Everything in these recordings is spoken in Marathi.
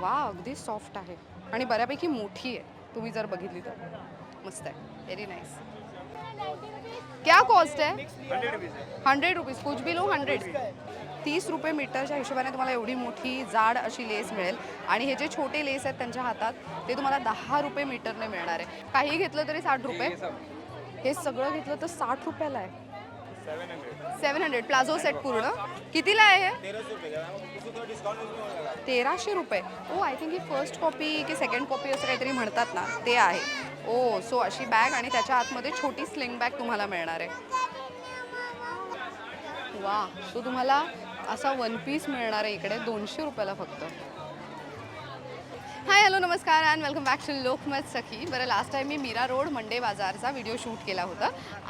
वा अगदी सॉफ्ट आहे. आणि बऱ्यापैकी मोठी आहे. तुम्ही जर बघितली तर. मस्त आहे. व्हेरी नाईस क्या कॉस्ट आहे? हंड्रेड रुपीज कुछ भी लो हंड्रेड तीस रुपये मीटरच्या हिशोबाने तुम्हाला एवढी मोठी जाड अशी लेस मिळेल. आणि हे जे छोटे लेस आहेत त्यांच्या हातात ते तुम्हाला दहा रुपये मीटरने मिळणार आहे. काही घेतलं तरी साठ रुपये. हे सगळं. घेतलं तर साठ रुपयाला आहे. सेवन हंड्रेड प्लाझो सेट पूर्ण. कितीला आहे हे? तेराशे रुपये. ओ आय थिंक ही फर्स्ट कॉपी की सेकंड कॉपी असं काहीतरी म्हणतात ना ते आहे. Oh, ओ सो अशी बॅग आणि त्याच्या आतमध्ये छोटी स्लिंग बॅग तुम्हाला मिळणार आहे. वा सो तुम्हाला असा वन पीस मिळणार आहे इकडे दोनशे रुपयाला फक्त. हाय हॅलो नमस्कार and welcome back to Lokmat Sakhi. बरं लास्ट टाईम मी मीरा रोड मंडे बाजारचा व्हिडिओ शूट केला होता.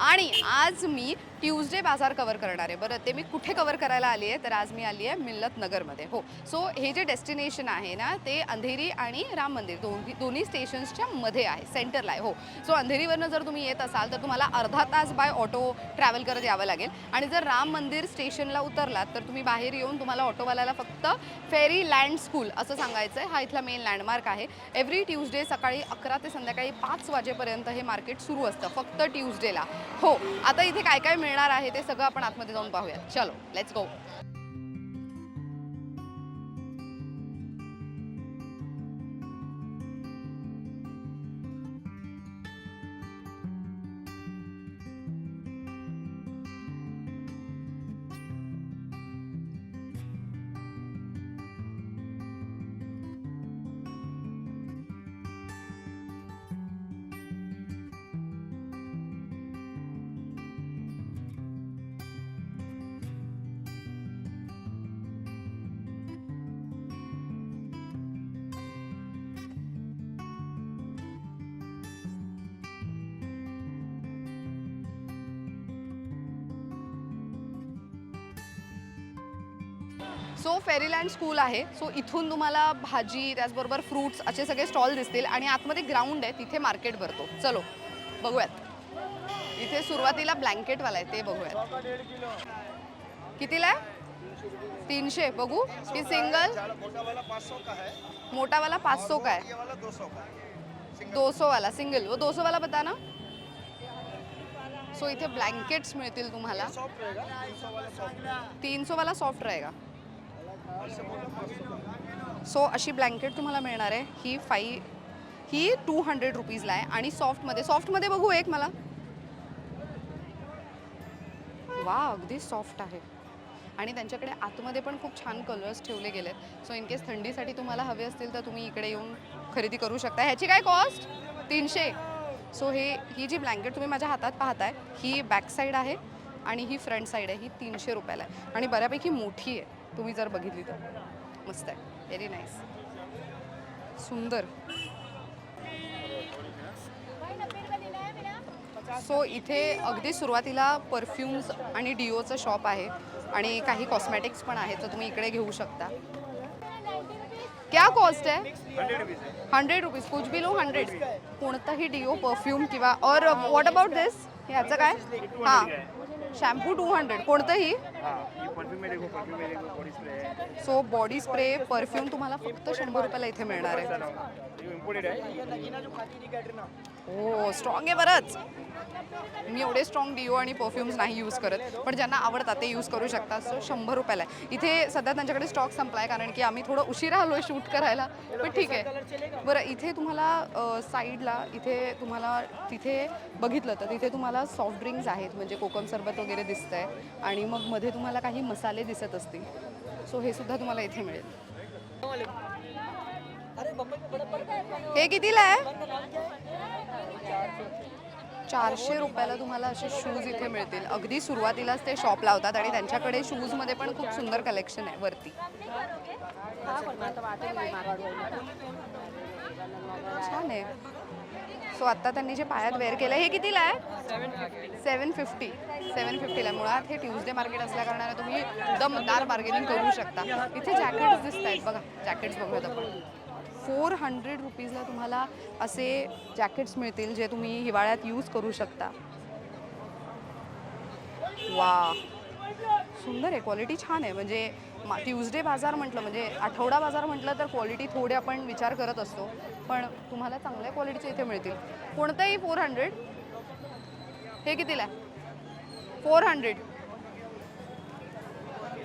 आणि आज मी ट्यूजडे बाजार कवर करणार आहे. बरं ते मी कुठे कवर करायला आली आहे? तर आज मी आली आहे मिल्लत नगरमध्ये. हो सो हे जे डेस्टिनेशन आहे ना ते अंधेरी आणि राम मंदिर दोन्ही दोन्ही स्टेशन्सच्या मध्ये आहे सेंटरला आहे. हो सो अंधेरीवरनं जर तुम्ही येत असाल तर तुम्हाला अर्धा तास बाय ऑटो ट्रॅव्हल करत यावं लागेल. आणि जर राम मंदिर स्टेशनला उतरलात तर तुम्ही बाहेर येऊन तुम्हाला ऑटोवाल्याला फक्त फेरी लँड स्कूल असं सांगायचं आहे हा इथला मेन लँड लँडमार्क आहे. एव्हरी ट्यूजडे सकाळी अकरा ते संध्याकाळी पाच वाजेपर्यंत हे मार्केट सुरू असतं फक्त ट्यूजडेला हो आता इथे काय काय मिळणार आहे ते सगळं आपण आतमध्ये जाऊन पाहूयात. चलो let's go so Fairyland school आहे. सो इथून तुम्हाला भाजी त्याचबरोबर फ्रूट्स असे सगळे स्टॉल दिसतील आणि आतमध्ये ग्राउंड आहे. तिथे मार्केट भरतो. चलो बघूयात. इथे सुरुवातीला ब्लँकेटवाला आहे. ते बघूयात. कितीला आहे? तीनशे. बघू. की सिंगल मोठावाला पाच सौ का है वाला दो सौ वाला सिंगल वो दो सौ वाला बता ना सो इथे ब्लँकेट्स मिळतील तुम्हाला. तीन सौ वाला सॉफ्ट रहेगा. सो अशी ब्लँकेट तुम्हाला मिळणार आहे. ही फाई ही टू हंड्रेड रुपीजला आहे आणि सॉफ्टमध्ये सॉफ्टमध्ये बघू एक मला. वा अगदी सॉफ्ट आहे. आणि त्यांच्याकडे आतमध्ये पण खूप छान कलर्स ठेवले गेलेत. सो इन केस थंडीसाठी तुम्हाला हवे असतील तर तुम्ही इकडे येऊन खरेदी करू शकता. ह्याची काय कॉस्ट तीनशे. सो हे ही जी ब्लँकेट तुम्ही माझ्या हातात पाहताय ही बॅक साईड आहे आणि ही फ्रंट साईड आहे. ही तीनशे रुपयाला आहे. आणि बऱ्यापैकी मोठी आहे. तुम्ही जर बघितली तर. मस्त आहे. व्हेरी नाईस सुंदर. सो इथे अगदी सुरुवातीला परफ्युम्स आणि डिओचं शॉप आहे आणि काही कॉस्मॅटिक्स पण आहेत तर तुम्ही इकडे घेऊ शकता. क्या कॉस्ट आहे हंड्रेड रुपीज़ कुछ भी लो हंड्रेड कोणताही डिओ परफ्यूम किंवा और व्हॉट अबाउट दिस ह्याचं काय? हां. शॅम्पू टू हंड्रेड कोणतंही? सो बॉडी स्प्रे परफ्यूम तुम्हाला फक्त शंभर रुपयाला इथे मिळणार आहे. हो स्ट्रॉंग आहे बरंच. मी एवढे स्ट्रॉंग डिओ आणि परफ्युम्स नाही यूज करत पण ज्यांना आवडतात ते यूज करू शकतात. सो शंभर रुपयाला आहे. इथे सध्या त्यांच्याकडे स्टॉक संपला आहे कारण की आम्ही थोडं उशिरा आलो आहे शूट करायला पण ठीक आहे. बरं इथे तुम्हाला साईडला इथे तुम्हाला तिथे बघितलं तर तिथे तुम्हाला सॉफ्ट ड्रिंक्स आहेत म्हणजे कोकम सरबत वगैरे दिसतं आहे आणि मग मध्ये तुम्हाला काही मसाले दिसत असतील. सो हे सुद्धा तुम्हाला इथे मिळेल. हे कितीला आहे? चारशे रुपयाला तुम्हाला असे शूज इथे मिळतील. अगदी सुरुवातीलाच ते शॉप लावतात आणि त्यांच्याकडे शूजमध्ये पण खूप सुंदर कलेक्शन आहे वरती. छान आहे. सो आत्ता त्यांनी जे पायात वेअर केलं हे कितीला आहे? सेवन फिफ्टी सेवन फिफ्टीला मुळात हे ट्यूजडे मार्केट असल्या कारणाने तुम्ही दमदार बार्गेनिंग करू शकता. इथे जॅकेट्स दिसत आहेत बघा. जॅकेट्स बघूयात आपण. फोर हंड्रेड रुपीजला तुम्हाला असे जॅकेट्स मिळतील जे तुम्ही हिवाळ्यात यूज करू शकता. वा सुंदर आहे क्वालिटी छान आहे. म्हणजे मा ट्यूजडे बाजार म्हटलं म्हणजे आठवडा बाजार म्हटलं तर क्वालिटी थोडे आपण विचार करत असतो. पण तुम्हाला चांगल्या क्वालिटीचे इथे मिळतील. कोणतंही फोर हंड्रेड हे कितीला फोर हंड्रेड.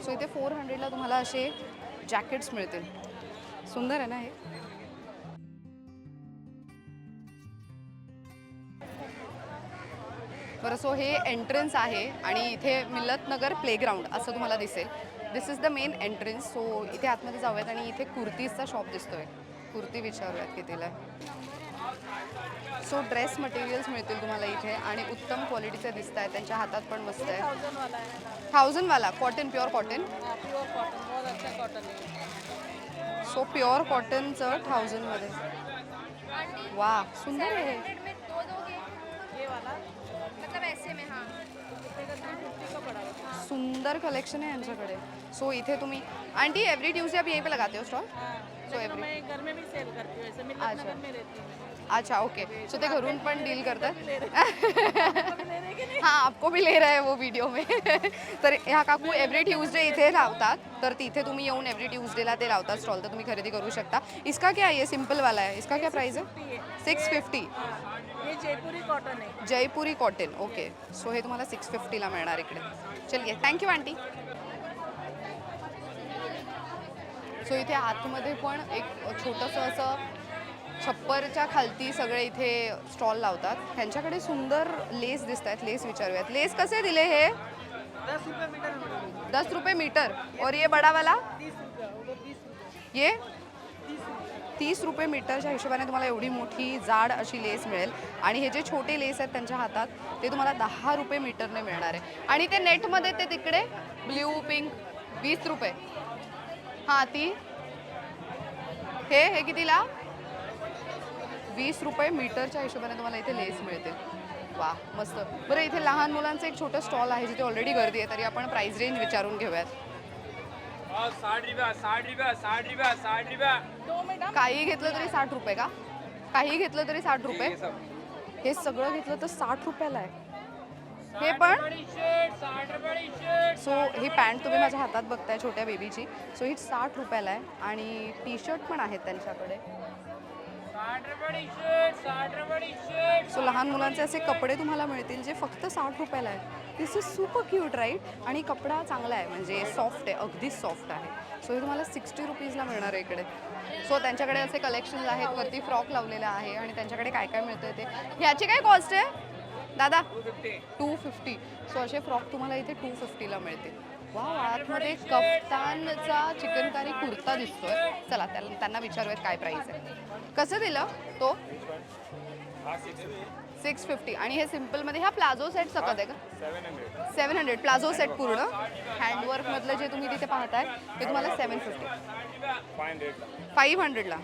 सो इथे फोर हंड्रेडला तुम्हाला असे जॅकेट्स मिळतील. सुंदर आहे ना हे? बरं सो हे एंट्रन्स आहे आणि इथे मिल्लतनगर प्लेग्राऊंड असं तुम्हाला दिसेल. This is the main entrance so इथे आतमध्ये जाऊयात आणि इथे कुर्तीजचा शॉप दिसतोय. कुर्ती विचारूयात कितीला सो ड्रेस मटेरियल्स मिळतील तुम्हाला इथे आणि उत्तम क्वालिटीचे दिसत आहेत त्यांच्या हातात पण मस्त आहे. थाउजेंड वाला. थाउजंडवाला cotton pure cotton pure cotton बहुत अच्छा कॉटन सो प्युअर कॉटनचं थाउजंडमध्ये वा सुंदर आहे हे. ये वाला. मतलब ऐसे में हाँ। है सुंदर कलेक्शन है यांच्याकडे. सो इथे तुम्ही आंटी एवरी ट्यूजडे आप यहीं पे लगाते हो स्टॉल सो एवरी मैं घर में भी सेल करती हूँ ऐसे मिल्लत अच्छा. में रहती हूँ अच्छा ओके सो ते घरून पण डील करतात. हाँ आपको भी ले रहे हैं वो वीडियो में. तर ह्या काकू एव्हरी ट्यूजडे इथे लावतात. तर तिथे तुम्ही येऊन एव्हरी ट्यूजडेला ते लावतात स्टॉल तर तुम्ही खरेदी करू शकता. इसका क्या है ये सिंपल वाला है? इसका क्या प्राइस है? फिफ्टी है सिक्स फिफ्टी ये जयपुरी कॉटन है. जयपुरी कॉटन ओके सो हे तुम्हाला सिक्स फिफ्टीला मिळणार इकडे. चलिए थँक्यू आंटी सो इथे आतमध्ये पण एक छोटंसं असं छप्परच्या खालती सगळे इथे स्टॉल लावतात. त्यांच्याकडे सुंदर लेस दिसत आहेत लेस विचारूयात. लेस कसे दिले हे? दस रुपये मीटर और ये बड़ा वाला तीस रुपये उधर तीस रुपये. ये? तीस रुपये मीटरच्या हिशोबाने तुम्हाला एवढी मोठी जाड अशी लेस मिळेल. आणि हे जे छोटे लेस आहेत त्यांच्या हातात ते तुम्हाला दहा रुपये मीटरने मिळणार आहे. आणि ते नेटमध्ये ते तिकडे ब्ल्यू पिंक वीस रुपये. हां ती? हे हे कितीला? वीस रुपये मीटरच्या हिशोबाने तुम्हाला इथे लेस मिळतील. वा मस्त. बरं इथे लहान मुलांचं एक छोटं स्टॉल आहे जिथे ऑलरेडी गर्दी आहे तरी आपण प्राइस रेंज विचारून घेऊयात. काही घेतलं तरी साठ रुपये का? काही घेतलं तरी साठ रुपये? हे सगळं घेतलं तर साठ रुपयाला आहे. हे पण सो ही पॅन्ट तुम्ही माझ्या हातात बघताय छोट्या बेबीची सो ही साठ रुपयाला आहे. आणि टी शर्ट पण आहेत त्यांच्याकडे. सो लहान मुलांचे असे कपडे तुम्हाला मिळतील जे फक्त साठ रुपयाला आहेत. This is super cute right आणि कपडा चांगला आहे म्हणजे सॉफ्ट आहे अगदीच सॉफ्ट आहे. सो हे तुम्हाला सिक्स्टी रुपीजला मिळणार आहे इकडे. सो त्यांच्याकडे असे कलेक्शन्स आहेत वरती फ्रॉक लावलेला आहे आणि त्यांच्याकडे काय काय मिळतं ते. ह्याची काय कॉस्ट आहे? दादा? टू फिफ्टी सो असे फ्रॉक तुम्हाला इथे टू फिफ्टीला मिळतील. वा आतमध्ये कफ्तानचा चिकनकारी कुर्ता दिसतोय. चला त्याला त्यांना विचारूयात काय प्राईस आहे. कसं दिलं? तो? सिक्स फिफ्टी आणि हे सिम्पलमध्ये हा प्लाझो सेट सकत आहे का? सेवन हंड्रेड प्लाझो सेट पूर्ण. हँडवर्कमधलं जे तुम्ही तिथे पाहताय ते तुम्हाला सेवन फिफ्टी फाईव्ह हंड्रेडला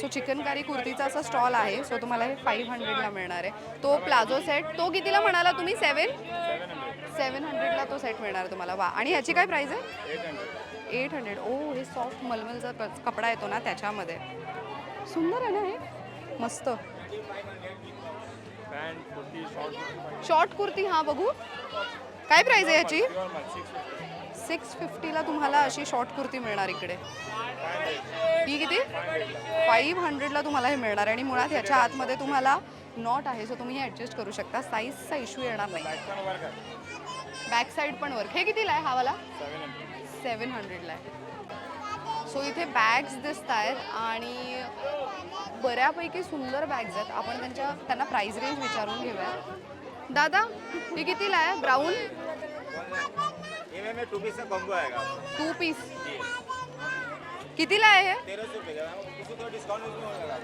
सो चिकनकारी कुर्तीचा असा स्टॉल आहे. सो तुम्हाला हे फाईव्ह हंड्रेडला मिळणार आहे. तो प्लाझो सेट तो कितीला म्हणाला तुम्ही? सेवन सेवन हंड्रेडला तो सेट मिळणार तुम्हाला. वा. आणि ह्याची काय प्राईस आहे? Eight hundred eight hundred oh हे सॉफ्ट मलमलचा क- कपडा येतो ना त्याच्यामध्ये. सुंदर आहे ना हे? मस्त. शॉर्ट कुर्ती हां बघू. काय प्राईज आहे याची? सिक्स फिफ्टीला तुम्हाला अशी शॉर्ट कुर्ती मिळणार इकडे. ही किती? फाईव्ह हंड्रेडला तुम्हाला हे मिळणार आहे आणि मुळात ह्याच्या आतमध्ये तुम्हाला नॉट आहे सो तुम्ही हे ॲडजस्ट करू शकता. साईजचा इश्यू येणार नाही. बॅक साईड पण वर्क हे कितीला आहे हा वाला? सेवन हंड्रेडला आहे. सो इथे बॅग्स दिसत आहेत आणि बऱ्यापैकी सुंदर बॅग्स आहेत. आपण त्यांच्या त्यांना प्राइस रेंज विचारून घेऊया. दादा हे कितीला आहे? ब्राऊन टू पीस का? कॉम्बो आएगा टू पीस कितीला आहे हे?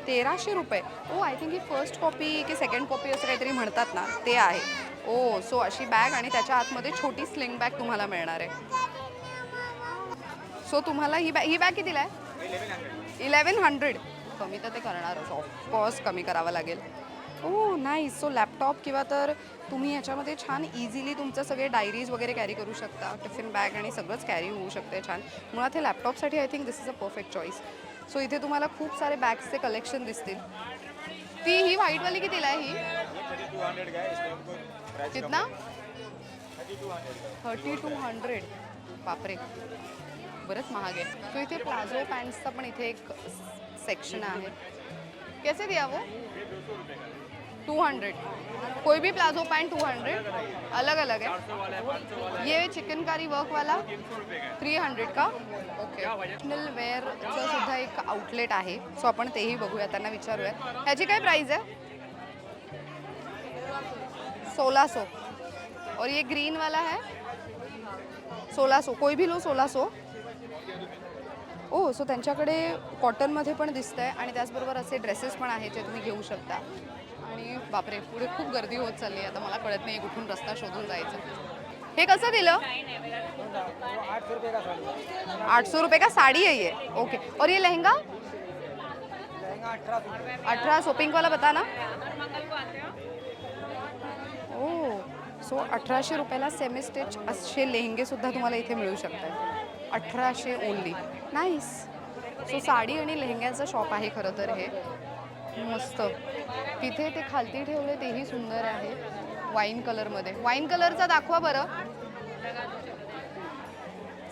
तेराशे रुपये ओ आय थिंक ही फर्स्ट कॉपी की सेकंड कॉपी असं काहीतरी म्हणतात ना ते आहे. ओ सो अशी बॅग आणि त्याच्या आतमध्ये छोटी स्लिंग बॅग तुम्हाला मिळणार आहे. सो तुम्हाला ही बॅग ही बॅग कितीला आहे? Eleven hundred. कमी तर ते करणारच. ऑफकोर्स कमी करावं लागेल. ओ नाही सो लॅपटॉप किंवा तर तुम्ही याच्यामध्ये छान इझिली तुमचं सगळे डायरीज वगैरे कॅरी करू शकता. टिफिन बॅग आणि सगळंच कॅरी होऊ शकते छान. मुळात हे लॅपटॉपसाठी I think this is a perfect choice so इथे तुम्हाला खूप सारे बॅग्सचे कलेक्शन दिसतील. ती ही व्हाईटवाली कितीला आहे ही? कितना? थर्टी टू हंड्रेड बापरे. बरंच महाग आहे सो इथे प्लाझो पॅन्ट्सचा पण इथे एक सेक्शन आहे. कैसे दिया वो? टू हंड्रेड कोई भी प्लाजो पैंट टू हंड्रेड अलग अलग है. ये चिकनकारी वर्क वाला थ्री हंड्रेड का? ओके नल वेअरचं सुद्धा एक आउटलेट आहे. सो आपण तेही बघूया त्यांना विचारूया. ह्याची काय प्राईज आहे? सोलह सौ और ये ग्रीन वाला है? सोळासो कोई भी लो सोळा सो हो, ओ सो त्यांच्याकडे कॉटनमध्ये पण दिसत आहे आणि त्याचबरोबर असे ड्रेसेस पण आहेत जे तुम्ही घेऊ शकता. आणि बापरे पुढे खूप गर्दी होत चालली आहे. आता मला कळत नाही कुठून रस्ता शोधून जायचं. हे कसं दिलं? आठ सौ रुपये का साड़ी है ये? ओके और ये लहंगा? अठारह सौ पिंक वाला बताना ओ सो अठराशे रुपयाला सेमी स्टेच असे लेहंगे सुद्धा तुम्हाला इथे मिळू शकतात. अठराशे ओनली नाईस सो साडी आणि लेहंग्याचं शॉप आहे खरं तर हे. मस्त. तिथे ते खालती ठेवले तेही सुंदर आहे. वाईन कलरमध्ये वाईन कलरचा दाखवा बरं.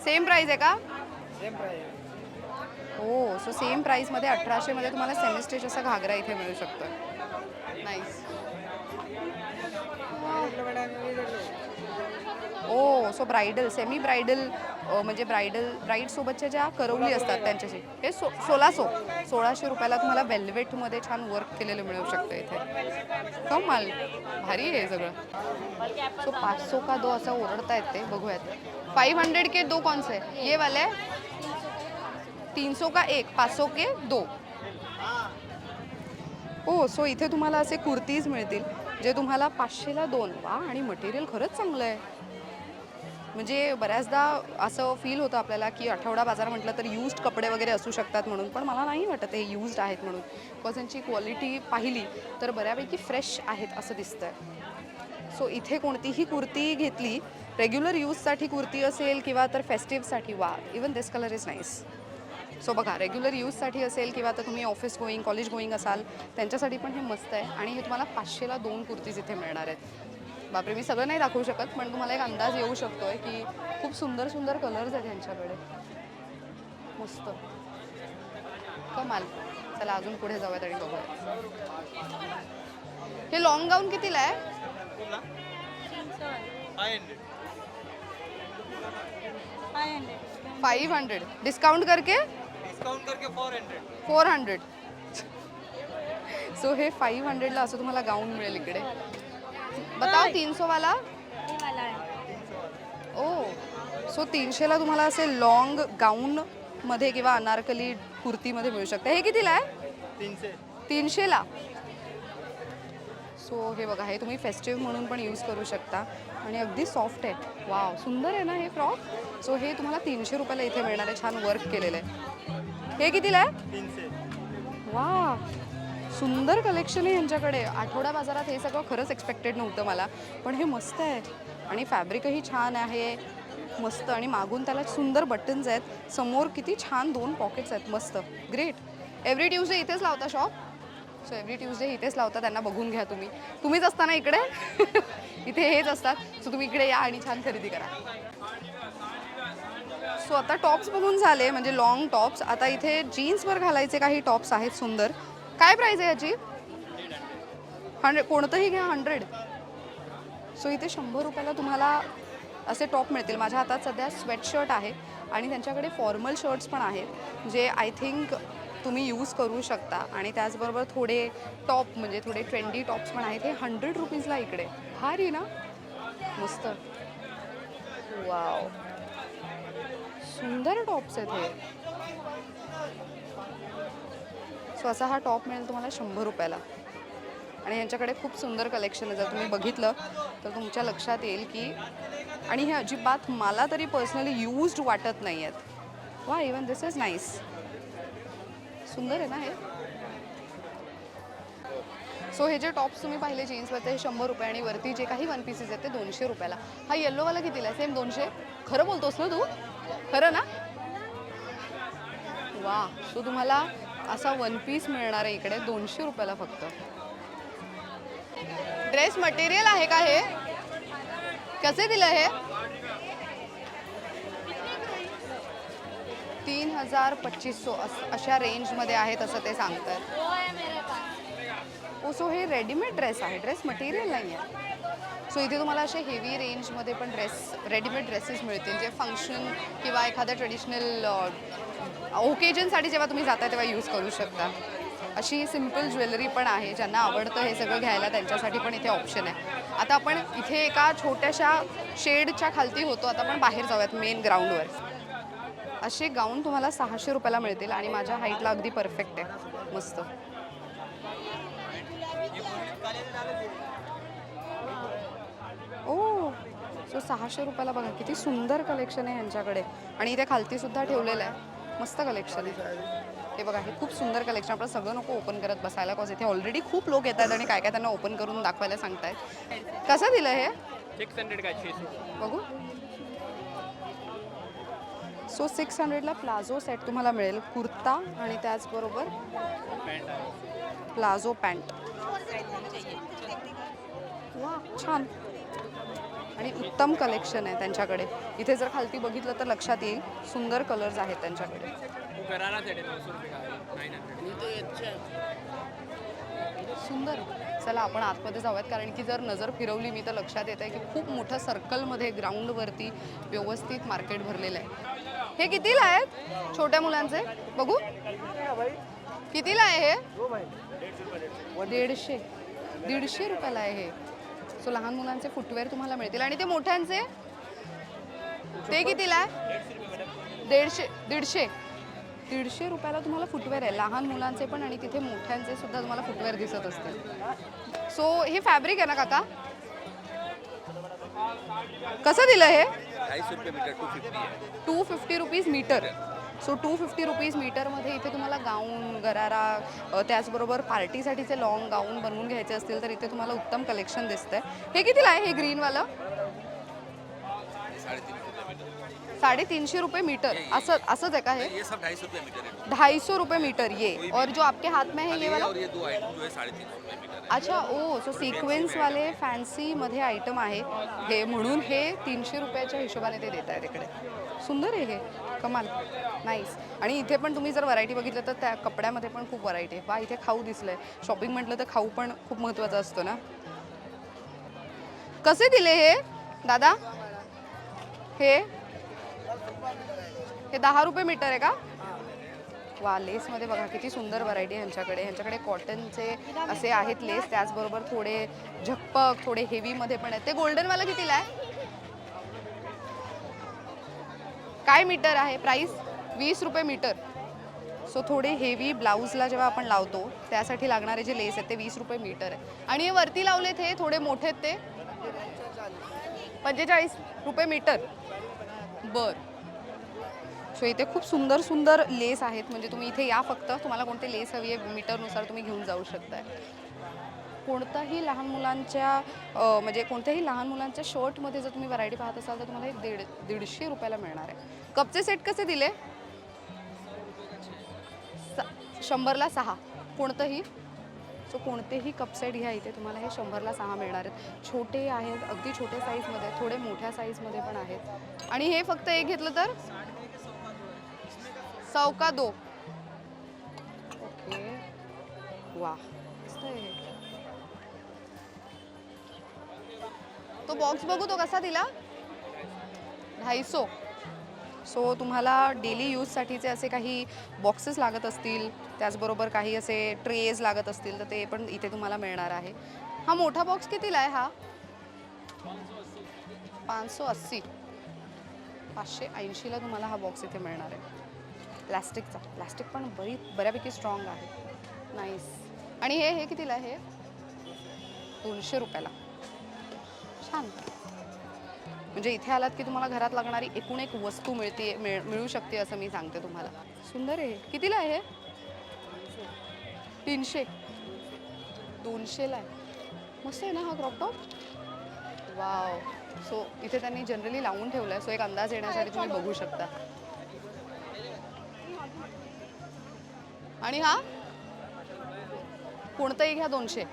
सेम प्राइस आहे का? हो सो सेम प्राईसमध्ये अठराशेमध्ये तुम्हाला सेमी स्टिच असा घागरा इथे मिळू शकतो. Nice oh so bridal semi bridal म्हणजे ब्रायडल ब्राईडसोबतच्या ज्या करवली असतात त्यांच्याशी हे सो सोळा सो सोळाशे रुपयाला तुम्हाला वेल्वेटमध्ये छान वर्क केलेलं मिळू शकतं इथे. कमाल भारी आहे हे सगळं. सो पाच सो का दो असं ओरडतायत ते बघूयात. फाईव्ह हंड्रेड के दो कौन से? ये वाले? तीन सौ का एक पाच सौ के दो. हो सो इथे तुम्हाला असे कुर्तीज मिळतील जे तुम्हाला पाचशेला दोन. वा आणि मटेरियल खरंच चांगलं आहे. म्हणजे बऱ्याचदा असं फील होतं आपल्याला की आठवडा बाजार म्हटलं तर यूज्ड कपडे वगैरे असू शकतात म्हणून. पण मला नाही वाटत हे यूज्ड आहेत म्हणून. बिकॉज त्यांची क्वालिटी पाहिली तर बऱ्यापैकी फ्रेश आहेत असं दिसतंय. सो इथे कोणतीही कुर्ती घेतली रेग्युलर यूजसाठी कुर्ती असेल किंवा तर फेस्टिव्हसाठी वा even this colour is nice so बघा रेग्युलर यूजसाठी असेल किंवा तर तुम्ही ऑफिस गोईंग कॉलेज गोईंग असाल त्यांच्यासाठी पण हे मस्त आहे. आणि हे तुम्हाला पाचशेला दोन कुर्तीज इथे मिळणार आहेत. बापरे मी सगळं नाही दाखवू शकत पण तुम्हाला एक अंदाज येऊ शकतोय की खूप सुंदर सुंदर कलर्स आहेत यांच्याकडे. मस्त. कमाल. चला अजून पुढे जाऊयात आणि बघूया हे लॉंग गाऊन कितीला आहे? फाय हंड्रेड डिस्काउंट करके? फोर हंड्रेड सो हे फाईव्ह हंड्रेडला असं तुम्हाला गाऊन मिळेल इकडे. बताओ तीन सो वाला ओ सो तीनशेला तुम्हाला असे लॉंग गाऊन मध्ये किंवा अनारकली कुर्तीमध्ये मिळू शकते. हे कितीला आहे? तीनशे. तीनशेला. सो हे बघा हे तुम्ही फेस्टिव्ह म्हणून पण यूज करू शकता. आणि अगदी सॉफ्ट आहे वाव सुंदर आहे ना हे फ्रॉक सो हे तुम्हाला तीनशे रुपयाला इथे मिळणार आहे. छान वर्क केलेलं आहे. हे कितीला आहे? तीनशे. वा सुंदर कलेक्शन आहे यांच्याकडे. आठवडा बाजारात हे सगळं खरंच एक्सपेक्टेड नव्हतं मला. पण हे मस्त आहे. आणि फॅब्रिकही छान आहे. मस्त आणि मागून त्याला सुंदर बटन्स आहेत. समोर किती छान दोन पॉकेट्स आहेत. मस्त. ग्रेट एव्हरी ट्यूजडे इथेच लावता शॉप सो एव्हरी ट्यूजडे इथेच लावता. त्यांना बघून घ्या तुम्ही. तुम्हीच असताना इकडे? इथे हेच असतात. सो तुम्ही इकडे या आणि छान खरेदी करा. सो आता टॉप्स बघून झाले. म्हणजे लॉंग टॉप्स आता इथे जीन्सवर घालायचे काही टॉप्स आहेत सुंदर. काय प्राईस आहे याची? हंड्रेड कोणतंही घ्या हंड्रेड सो इथे शंभर रुपयाला तुम्हाला असे टॉप मिळतील. माझ्या हातात सध्या स्वेटशर्ट आहे आणि त्यांच्याकडे फॉर्मल शर्ट्स पण आहेत जे आय थिंक तुम्ही यूज करू शकता. आणि त्याचबरोबर थोडे टॉप म्हणजे थोडे ट्रेंडी टॉप्स पण आहेत. हे हंड्रेड रुपीजला इकडे. भारी ना? मस्त. वाव सुंदर टॉप्स आहेत हे. सो असा हा टॉप मिळेल तुम्हाला शंभर रुपयाला. आणि यांच्याकडे खूप सुंदर कलेक्शन आहे. जर तुम्ही बघितलं तर तुमच्या लक्षात येईल की आणि हे अजिबात मला तरी पर्सनली यूज्ड वाटत नाही आहेत. वा इवन दिस इज नाईस सुंदर आहे ना हे? सो हे जे टॉप्स तुम्ही पाहिले जीन्सवरचे ते शंभर रुपये आणि वरती जे काही वन पीसेस आहेत ते दोनशे रुपयाला. हा येल्लोवाला कितीला? आहे सेम दोनशे? खरं बोलतोस ना तू? खरं ना? वा सो तुम्हाला असा वन पीस मिळणार आहे इकडे दोनशे रुपयाला फक्त. ड्रेस मटेरियल आहे का हे? कसे दिलं हे? तीन हजार पच्चीस सो अशा रेंजमध्ये आहेत असं ते सांगतात. ओ सो हे रेडीमेड ड्रेस आहे. ड्रेस मटेरियल नाही आहे सो इथे तुम्हाला असे हेवी रेंजमध्ये पण ड्रेस रेडीमेड ड्रेसेस मिळतील जे फंक्शन किंवा एखाद्या ट्रेडिशनल ओकेजनसाठी जेव्हा तुम्ही जाता तेव्हा यूज करू शकता. अशी सिंपल ज्वेलरी पण आहे ज्यांना आवडतं हे सगळं घ्यायला त्यांच्यासाठी पण इथे ऑप्शन आहे. आता आपण इथे एका छोट्याशा शेडच्या खालती होतो आता आपण बाहेर जाऊयात मेन ग्राउंडवर असे गाऊन तुम्हाला सहाशे रुपयाला मिळतील आणि माझ्या हाईटला अगदी परफेक्ट आहे. मस्त. ओ सो सहाशे रुपयाला बघा किती सुंदर कलेक्शन आहे यांच्याकडे. आणि इथे खालती सुद्धा ठेवलेलं आहे. मस्त कलेक्शन आहे. हे बघा हे खूप सुंदर कलेक्शन आपण सगळं नको ओपन करत बसायला कॉज इथे ऑलरेडी खूप लोक येतात आणि काय काय त्यांना ओपन करून दाखवायला सांगतायत. कसं दिलं हे? सिक्स हंड्रेड का छः सौ बघू. सो सिक्स हंड्रेडला प्लाझो सेट तुम्हाला मिळेल. कुर्ता आणि त्याचबरोबर प्लाझो पॅन्ट वा छान. आणि उत्तम कलेक्शन आहे त्यांच्याकडे. इथे जर खालती बघितलं तर लक्षात येईल सुंदर कलर्स आहेत त्यांच्याकडे. हंड्रेड सुंदर. चला आपण आतमध्ये जाऊयात कारण की जर नजर फिरवली मी तर लक्षात येत आहे की खूप मोठ्या सर्कलमध्ये ग्राउंडवरती व्यवस्थित मार्केट भरलेलं आहे. हे कितीला आहेत? छोट्या मुलांचे? बघू. कितीला आहे हे? दीडशे. दीडशे रुपयाला आहे हे. सो लहान मुलांचे फुटवेअर तुम्हाला मिळतील. आणि ते मोठ्यांचे? ते कितीला? आहे दीडशे दीडशे. दीडशे रुपयाला तुम्हाला फुटवेअर आहे. लहान मुलांचे पण आणि तिथे मोठ्यांचे सुद्धा तुम्हाला फुटवेअर दिसत असतील. सो हे फॅब्रिक आहे ना काका? कसं दिलं है? Two fifty rupees metre so two fifty rupees मीटरमध्ये इथे तुम्हाला गाऊन गरारा त्याचबरोबर पार्टीसाठीचे लॉंग गाऊन बनवून घ्यायचे असतील तर इथे तुम्हाला उत्तम कलेक्शन दिसतंय. हे कितीला आहे हे ग्रीनवालं साडेतीनशे रुपये मीटर. असं असंच आहे. का हे ये सब ढाई सौ रुपये मीटर है ढाई सौ रुपये मीटर ये. और जो आपके हाथ में है ये वाला? और ये दो आइटम जो है साढ़े तीन सौ रुपये मीटर अच्छा ओ सो सिक्वेन्सवाले फॅन्सीमध्ये आयटम आहे हे. म्हणून हे तीनशे रुपयाच्या हिशोबाने ते देत आहेत इकडे. सुंदर आहे हे. कमाल. नाईस आणि इथे पण तुम्ही जर व्हरायटी बघितलं तर त्या कपड्यामध्ये पण खूप व्हरायटी आहे. वा इथे खाऊ दिसलंय. शॉपिंग म्हटलं तर खाऊ पण खूप महत्त्वाचा असतो ना? कसे दिले हे? दादा? हे? हे दहा रुपये मीटर आहे का? वा लेसमध्ये बघा किती सुंदर व्हरायटी ह्यांच्याकडे. ह्यांच्याकडे कॉटनचे असे आहेत लेस. त्याचबरोबर थोडे झप्पक थोडे हेवीमध्ये पण आहेत. ते गोल्डनवाला कितीला आहे? काय मीटर आहे? प्राईस वीस रुपये मीटर. सो थोडे हेवी ब्लाऊजला जेव्हा आपण लावतो त्यासाठी लागणारे जे लेस आहेत ते वीस रुपये मीटर आहे. आणि हे वरती लावलेत हे थोडे मोठे आहेत ते? पंचेचाळीस रुपये मीटर. बर. सो इथे खूप सुंदर सुंदर लेस आहेत. म्हणजे तुम्ही इथे या फक्त. तुम्हाला कोणते लेस हवी आहे मीटरनुसार तुम्ही घेऊन जाऊ शकताय. कोणताही लहान मुलांच्या म्हणजे कोणत्याही लहान मुलांच्या शर्टमध्ये जर तुम्ही व्हरायटी पाहत असाल तर तुम्हाला हे दीड दीडशे रुपयाला मिळणार आहे. कपचे सेट कसे दिले? स- शंभरला सहा. कोणतंही? सो कोणतेही कप सेट घ्या इथे. तुम्हाला हे शंभरला सहा मिळणार आहेत. छोटे आहेत अगदी छोटे साईजमध्ये थोडे मोठ्या साईजमध्ये पण आहेत. आणि हे फक्त एक घेतलं तर? सौ का दो ओके वा तो बॉक्स बघू तो कसा दिला? ढाईसो सो तुम्हाला डेली यूजसाठीचे असे काही बॉक्सेस लागत असतील त्याचबरोबर काही असे ट्रेज लागत असतील तर ते पण इथे तुम्हाला मिळणार आहे. हा मोठा बॉक्स कितीला आहे हा? पाचशे अस्सी. पाचशे ऐंशीला तुम्हाला हा बॉक्स इथे मिळणार आहे. प्लॅस्टिकचा प्लॅस्टिक पण बरी बऱ्यापैकी स्ट्रॉंग आहे. नाईस आणि हे हे कितीला आहे? हे दोनशे रुपयाला. छान. म्हणजे इथे आलात की तुम्हाला घरात लागणारी एकूण एक वस्तू मिळते मिळ मिळू शकते असं मी सांगते तुम्हाला. सुंदर आहे कितीला आहे हे? तीनशे. दोनशेला आहे. मस्त आहे ना हा क्रॉप टॉप वाव सो इथे त्यांनी जनरली लावून ठेवलं आहे सो एक अंदाज येण्यासाठी तुम्ही बघू शकता. आणि हा? कोणतंही घ्या दोनशे.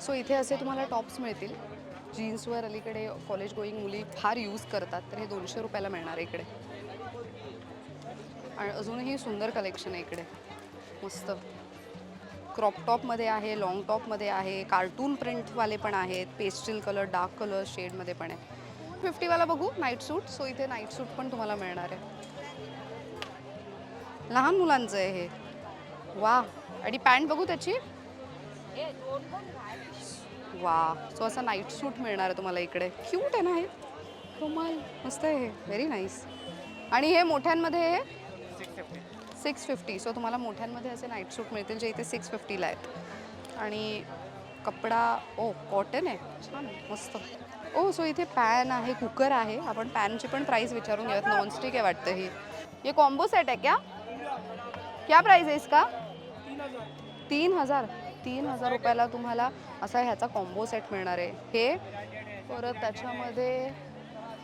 सो इथे असे तुम्हाला टॉप्स मिळतील. जीन्सवर अलीकडे कॉलेज गोईंग मुली फार यूज करतात तर हे दोनशे रुपयाला मिळणार आहे इकडे. आणि अजूनही सुंदर कलेक्शन आहे इकडे. मस्त. क्रॉप टॉपमध्ये आहे लॉंग टॉपमध्ये आहे कार्टून प्रिंटवाले पण आहेत पेस्टल कलर डार्क कलर शेडमध्ये पण आहे. फिफ्टीवाला बघू नाईट सूट सो इथे नाईट सूट पण तुम्हाला मिळणार आहे. लहान मुलांचं आहे हे. वा. आणि पॅन्ट बघू त्याची? वा. सो असा नाईट सूट मिळणार आहे तुम्हाला इकडे. क्यूट आहे ना हे? कमाल. मस्त आहे हे. व्हेरी नाईस आणि हे मोठ्यांमध्ये हे? सिक्स फिफ्टी सो तुम्हाला मोठ्यांमध्ये असे नाईट सूट मिळतील जे इथे सिक्स फिफ्टीला आहेत. आणि कपडा ओ कॉटन आहे. छान. मस्त. ओ सो इथे पॅन आहे कुकर आहे. आपण पॅनची पण प्राईस विचारून घेऊयात. नॉनस्टिक आहे वाटतं ही. हे कॉम्बो सेट आहे क्या? क्या प्राइस है इसका? तीन हजार. तीन हजार रुपयाला तुम्हाला असा ह्याचा कॉम्बो सेट मिळणार आहे. हे परत त्याच्यामध्ये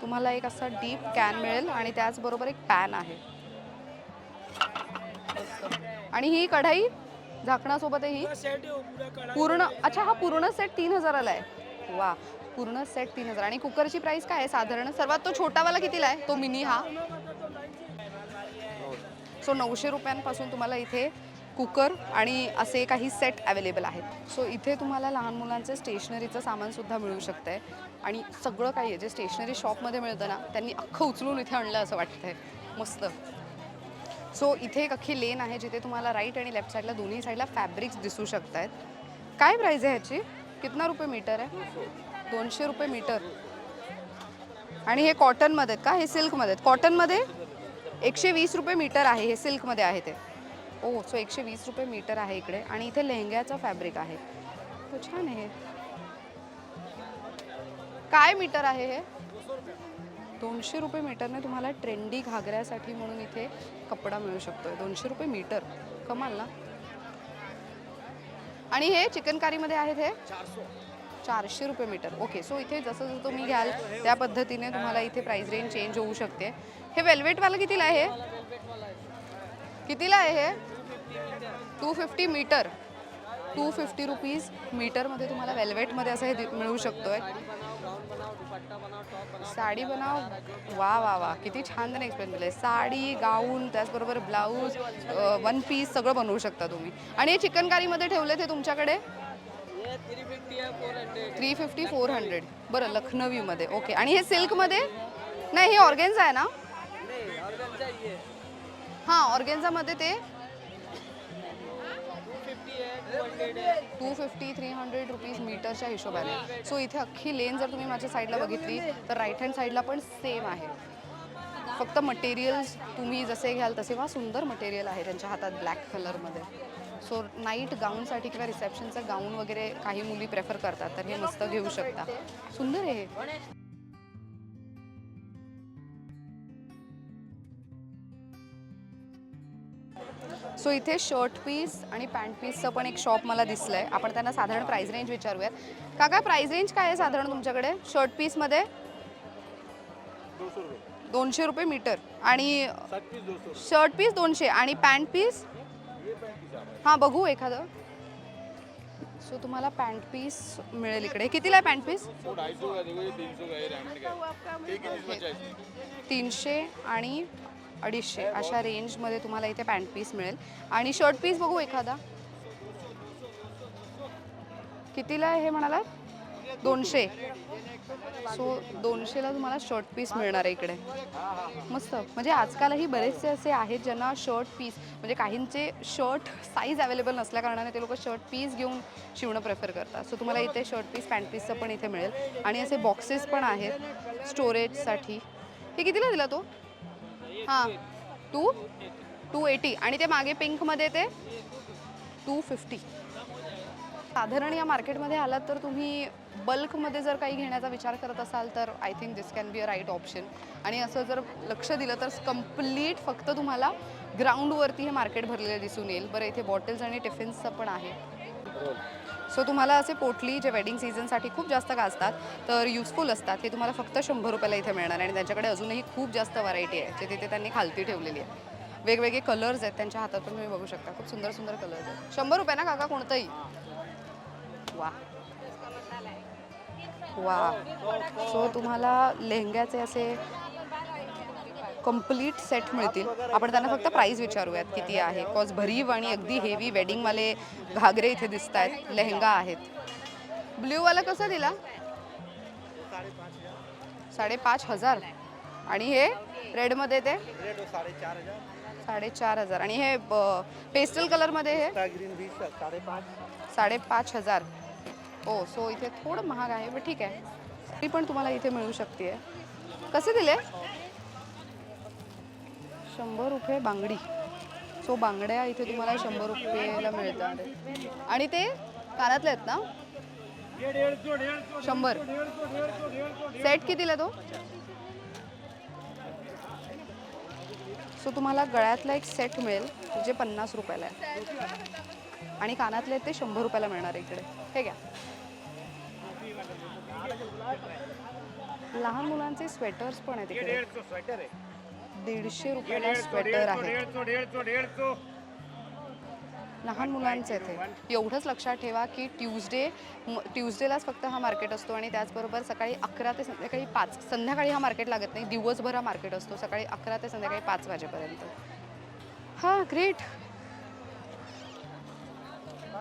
तुम्हाला एक असा डीप कॅन मिळेल आणि त्याचबरोबर एक पॅन आहे. आणि ही कढाई झाकणासोबत आहे ही पूर्ण अच्छा हा पूर्ण सेट तीन हजाराला आहे. वा पूर्ण सेट तीन हजार. आणि कुकरची प्राइस काय आहे? साधारण सर्वात तो छोटावाला कितीला आहे? तो मिनी हा. सो नऊशे रुपयांपासून तुम्हाला इथे कुकर आणि असे काही सेट अवेलेबल आहेत. सो इथे तुम्हाला लहान मुलांचे स्टेशनरीचं सामानसुद्धा मिळू शकतं आहे आणि सगळं काही आहे जे स्टेशनरी शॉपमध्ये मिळतं ना त्यांनी अख्खं उचलून इथे आणलं असं वाटतं आहे मस्त. सो इथे एक अख्खी लेन आहे जिथे तुम्हाला राईट आणि लेफ्ट साईडला दोन्ही साईडला फॅब्रिक्स दिसू शकत आहेत काय प्राईज आहे ह्याची? कितना रुपये मीटर आहे? दोनशे रुपये मीटर आणि हे कॉटनमध्ये आहेत का? हे सिल्कमध्ये आहेत. कॉटनमध्ये एकशे वीस रुपये मीटर आहे हे सिल्कमध्ये आहे ते. ओ सो एकशे वीस रुपये मीटर आहे इकडे. आणि इथे लेहंग्याचं फॅब्रिक आहे. तो छान आहे काय मीटर आहे हे? दोनशे रुपये मीटरने तुम्हाला ट्रेंडी घागऱ्यासाठी म्हणून इथे कपडा मिळू शकतोय. दोनशे रुपये मीटर. कमाल ना? आणि हे चिकनकारीमध्ये आहेत हे? चारशे रुपये मीटर. ओके सो इथे जसं जसं तुम्ही घ्याल त्या पद्धतीने तुम्हाला इथे प्राईस रेंज चेंज होऊ शकते. हे वेल्वेटवाला कितीला आहे कितीला आहे हे? Two fifty metre two fifty rupees मीटरमध्ये तुम्हाला वेल्वेटमध्ये असं हे मिळू शकतो आहे साडी बनाव वा वा वा किती छान त्याने एक्सप्लेन केलं साडी गाऊन त्याचबरोबर ब्लाऊज वन पीस सगळं बनवू शकता तुम्ही. आणि हे चिकनकारीमध्ये ठेवले ते तुमच्याकडे? Three fifty four hundred. बरं लखनवीमध्ये. ओके. आणि हे सिल्कमध्ये? नाही हे ऑर्गेन्झा आहे ना? हां ऑर्गेन्झामध्ये ते? Two two fifty three hundred rupees मीटरच्या हिशोबाने. सो इथे अख्खी लेन जर तुम्ही माझ्या साईडला बघितली तर राईट हँड साईडला पण सेम आहे. फक्त मटेरियल्स तुम्ही जसे घ्याल तसे. वा सुंदर मटेरियल आहे त्यांच्या हातात ब्लॅक कलरमध्ये सो नाईट गाऊनसाठी किंवा रिसेप्शनचं गाऊन वगैरे काही मुली प्रेफर करतात तर हे मस्त घेऊ शकता. सुंदर आहे सो इथे शर्ट पीस आणि पॅन्ट पीसचं पण एक शॉप मला दिसलं आहे आपण त्यांना साधारण प्राईस रेंज विचारूयात. काका प्राईस रेंज काय आहे साधारण तुमच्याकडे? शर्ट पीसमध्ये दोनशे रुपये. मीटर आणि शर्ट पीस दोनशे आणि पॅन्ट पीस हां बघू एखादं. सो तुम्हाला पॅन्ट पीस मिळेल इकडे. कितीला आहे पॅन्ट पीस? तीनशे आणि अडीचशे. अशा रेंजमध्ये तुम्हाला इथे पॅन्ट पीस मिळेल. आणि शर्ट पीस बघू एखादा. कितीला आहे हे म्हणाला दोनशे. सो दोनशेला तुम्हाला शर्ट पीस मिळणार आहे इकडे. मस्त. म्हणजे आजकालही बरेचसे असे आहेत ज्यांना शर्ट पीस म्हणजे काहींचे शर्ट साईज अवेलेबल नसल्या कारणाने ते लोक शर्ट पीस घेऊन शिवणं प्रेफर करतात. सो तुम्हाला इथे शर्ट पीस पॅन्ट पीसचं पण इथे मिळेल. आणि असे बॉक्सेस पण आहेत स्टोरेजसाठी हे कितीला दिला तो? हां. टू टू एटी आणि ते मागे पिंकमध्ये ते टू फिफ्टी साधारण या मार्केटमध्ये आलात तर तुम्ही बल्कमध्ये जर काही घेण्याचा विचार करत असाल तर I think this can be a right option आणि असं जर लक्ष दिलं तर कंप्लीट फक्त तुम्हाला ग्राउंडवरती हे मार्केट भरलेलं दिसून येईल. बरं इथे बॉटल्स आणि टिफिन्सचं पण आहे. सो तुम्हाला असे पोटली जे वेडिंग सीझनसाठी खूप जास्त गाजतात तर युजफुल असतात. हे तुम्हाला फक्त शंभर रुपयाला इथे मिळणार आणि त्यांच्याकडे अजूनही खूप जास्त व्हरायटी आहे जे तिथे त्यांनी खालती ठेवलेली आहे. वेगवेगळे कलर्स आहेत त्यांच्या हातात पण तुम्ही बघू शकता. खूप सुंदर सुंदर कलर्स आहेत. शंभर रुपये ना काका? कोणतंही. वा. वा. सो तुम्हाला लेहंग्याचे असे कंप्लीट सेट मिळतील. आपण त्यांना फक्त प्राईस विचारूयात किती आहे. कॉज भरीव आणि अगदी हेवी वेडिंगवाले घागरे इथे दिसत आहेत लेहंगा आहेत. ब्ल्यूवाला कसं दिला? साडेपाच हजार. आणि हे रेडमध्ये ते? साडेचार हजार. आणि हे पेस्टल कलरमध्ये हे? साडेपाच हजार. ओ सो इथे थोडं महाग आहे पण ठीक आहे. ती पण तुम्हाला इथे मिळू शकते कसे दिले? शंभर रुपये बांगडी. सो बांगड्या इथे तुम्हाला शंभर रुपयेला मिळतात. आणि ते कानातले आहेत ना? शंभर. सेट कितीला तो? सो तुम्हाला गळ्यातला एक सेट मिळेल जे पन्नास रुपयाला आहे. आणि कानातले आहेत ते शंभर रुपयाला मिळणार आहे इकडे. हे घ्या. लहान मुलांचे स्वेटर्स पण आहेत इकडे. स्वेटर दीडशे रुपयाला स्वेटर आहे लहान मुलांचे इथे एवढंच लक्षात ठेवा की ट्यूजडे ट्यूजडेलाच फक्त हा मार्केट असतो आणि त्याचबरोबर सकाळी अकरा ते संध्याकाळी पाच संध्याकाळी हा मार्केट लागत नाही. दिवसभर हा मार्केट असतो. सकाळी अकरा ते संध्याकाळी पाच वाजेपर्यंत. हां ग्रेट.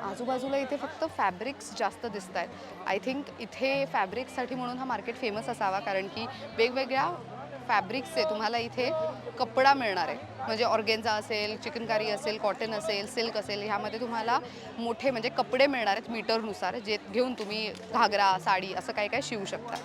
आजूबाजूला इथे फक्त फॅब्रिक्स जास्त दिसत आहेत. आय थिंक इथे फॅब्रिक्ससाठी म्हणून हा मार्केट फेमस असावा कारण की वेगवेगळ्या फॅब्रिक्सचे तुम्हाला इथे कपडा मिळणार आहे. म्हणजे ऑर्गेन्झा असेल चिकनकारी असेल कॉटन असेल सिल्क असेल ह्यामध्ये तुम्हाला मोठे म्हणजे कपडे मिळणार आहेत मीटरनुसार जे घेऊन तुम्ही घागरा साडी असं काय काय शिवू शकता.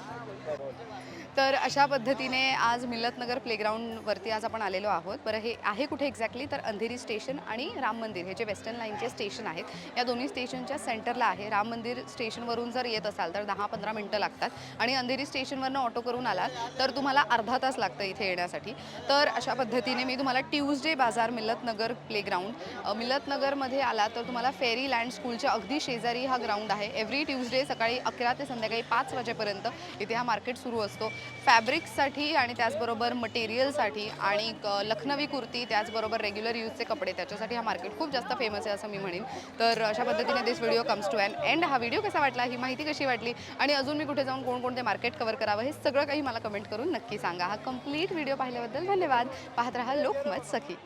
तर अशा पद्धतीने आज मिलतनगर प्लेग्राऊंडवरती आज आपण आलेलो आहोत. बरं हे आहे कुठे एक्झॅक्टली तर अंधेरी स्टेशन आणि राम मंदिर. हे जे वेस्टर्न लाईनचे स्टेशन आहेत या दोन्ही स्टेशनच्या सेंटरला आहे. राम मंदिर स्टेशनवरून जर येत असाल तर दहा पंधरा मिनटं लागतात आणि अंधेरी स्टेशनवरनं ऑटो करून आलात तर तुम्हाला अर्धा तास लागतं इथे येण्यासाठी. तर अशा पद्धतीने मी तुम्हाला ट्यूजडे बाजार मिलतनगर प्लेग्राऊंड मिलतनगरमध्ये आला तर तुम्हाला फेरी लँड स्कूलच्या अगदी शेजारी हा ग्राउंड आहे. एव्हरी ट्यूजडे सकाळी अकरा ते संध्याकाळी पाच वाजेपर्यंत इथे हा मार्केट सुरू असतो. फॅब्रिक्ससाठी आणि त्याचबरोबर मटेरियलसाठी आणि लखनवी कुर्ती त्याचबरोबर रेग्युलर यूजचे कपडे त्याच्यासाठी हा मार्केट खूप जास्त फेमस आहे असं मी म्हणेन. तर अशा पद्धतीने this video comes to and end हा व्हिडिओ कसा वाटला ही माहिती कशी वाटली आणि अजून मी कुठे जाऊन कोणकोणते मार्केट कवर करावं हे सगळं काही मला कमेंट करून नक्की सांगा. हा कंप्लीट व्हिडिओ पाहिल्याबद्दल धन्यवाद. पाहत राहा लोकमत सखी.